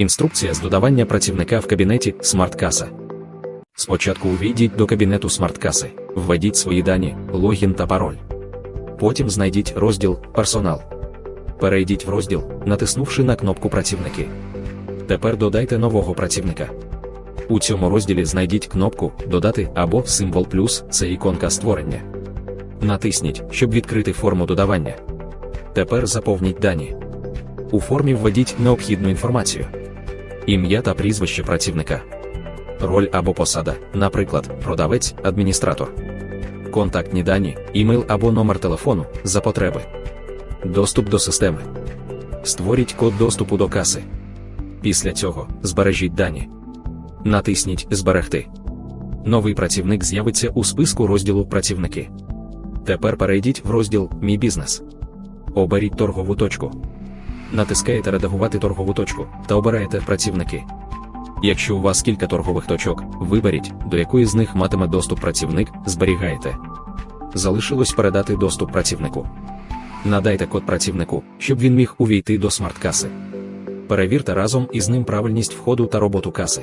Інструкція з додавання працівника в кабінеті SmartKasa. Спочатку увійдіть до кабінету SmartKasi, введіть свої дані, логін та пароль. Потім знайдіть розділ Персонал. Перейдіть в розділ, натиснувши на кнопку Працівники. Тепер додайте нового працівника. У цьому розділі знайдіть кнопку Додати або символ плюс це іконка створення. Натисніть, щоб відкрити форму додавання. Тепер заповніть дані. У формі введіть необхідну інформацію: ім'я та прізвище працівника, роль або посада, наприклад, продавець, адміністратор, контактні дані, імейл або номер телефону за потреби, доступ до системи. Створіть код доступу до каси. Після цього збережіть дані. Натисніть Зберегти. Новий працівник з'явиться у списку розділу Працівники. Тепер перейдіть в розділ Мій бізнес. Оберіть торгову точку. Натискаєте Редагувати торгову точку та обираєте Працівники. Якщо у вас кілька торгових точок, виберіть, до якої з них матиме доступ працівник, зберігаєте. Залишилось передати доступ працівнику. Надайте код працівнику, щоб він міг увійти до смарт-каси. Перевірте разом із ним правильність входу та роботу каси.